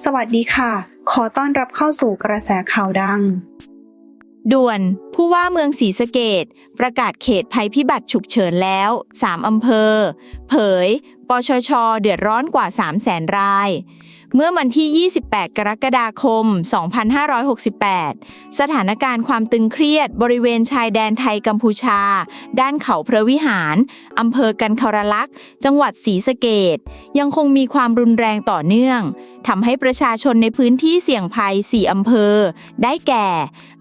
สวัสดีค่ะ ขอต้อนรับเข้าสู่กระแสข่าวดัง ด่วน ผู้ว่าเมืองศรีสะเกดประกาศเขตภัยพิบัติฉุกเฉินแล้ว 3 อำเภอ เผย ชช เดือดร้อนกว่า 3 0 0แสนราย เมื่อวันที่ 28 กรกฎาคม 2568 สถานการณ์ความตึงเครียดบริเวณชายแดนไทยกัมพูชา ด้านเขาพระวิหาร อำเภอกันครลักษ์จังหวัดศรีสะเกดยังคงมีความรุนแรงต่อเนื่องทำให้ประชาชนในพื้นที่เสี่ยงภัย 4 อำเภอ ได้แก่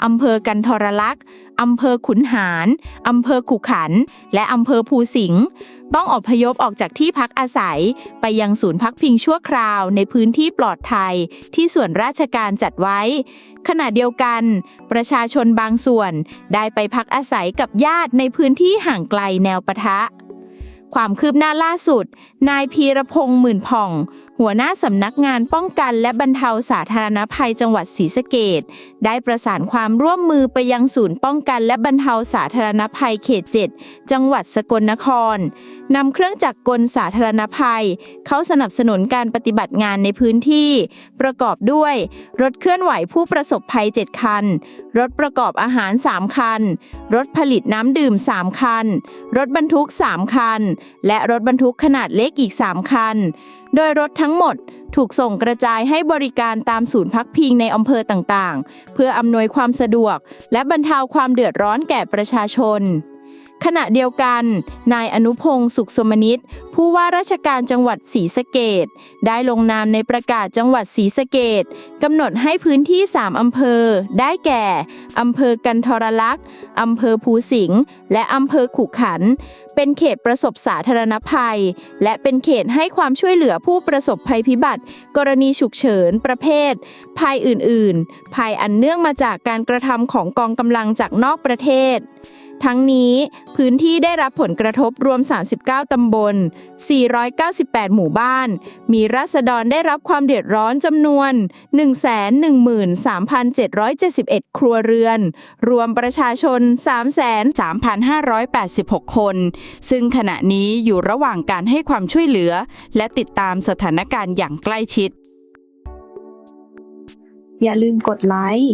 อำเภอกันทรลักษ์ อำเภอขุนหาร อำเภอขุขัน และอำเภอภูสิงห์ต้องอพยพออกจากที่พักอาศัย ไปยังศูนย์พักพิงชั่วคราวในพื้นที่ปลอดภัยที่ส่วนราชการจัดไว้ ขณะเดียวกัน ประชาชนบางส่วนได้ไปพักอาศัยกับญาติในพื้นที่ห่างไกลแนวปะทะ ความคืบหน้าล่าสุด นายพีรพงษ์หมื่นผ่อง หัวหน้าสำนักงานป้องกันและบรรเทาสาธารณภัยจังหวัดศรีสะเกดได้ประสานความร่วมมือไปยังศูนย์ป้องกันและบรรเทาสาธารณภัยเขต 7 จังหวัดสกลนครนำเครื่องจักรกลสาธารณภัย เข้าสนับสนุนการปฏิบัติงานในพื้นที่ ประกอบด้วย รถเคลื่อนไหวผู้ประสบภัย 7 คัน รถประกอบอาหาร 3 คัน รถผลิตน้ำดื่ม 3 คัน รถบรรทุก 3 คัน และรถบรรทุกขนาดเล็กอีก 3 คัน โดยรถทั้งหมดถูกส่งกระจายให้บริการตามศูนย์พักพิงในอำเภอต่างๆ เพื่ออำนวยความสะดวก และบรรเทาความเดือดร้อนแก่ประชาชน ขณะเดียวกัน นายอนุพงศ์สุขสมนิตผู้ว่าราชการจังหวัดศรีสะเกดได้ลงนามในประกาศจังหวัดศรีสะเกดกำหนดให้พื้นที่ 3 อำเภอ ได้แก่ อำเภอกันทรลักษ์อำเภอภูสิงห์และอำเภอขุขัน เป็นเขตประสบสาธารณภัย และเป็นเขตให้ความช่วยเหลือผู้ประสบภัยพิบัติ กรณีฉุกเฉิน ประเภท ภัยอื่น ๆ ภัยอันเนื่องมาจากการกระทำของกองกำลังจากนอกประเทศ ทั้งนี้พื้นที่ได้รับผลกระทบรวม 39 ตำบล 498 หมู่บ้าน มีราษฎรได้รับความเดือดร้อนจำนวน 113,771 ครัวเรือน รวมประชาชน 33,586 คน ซึ่งขณะนี้อยู่ระหว่างการให้ความช่วยเหลือ และติดตามสถานการณ์อย่างใกล้ชิด อย่าลืมกดไลค์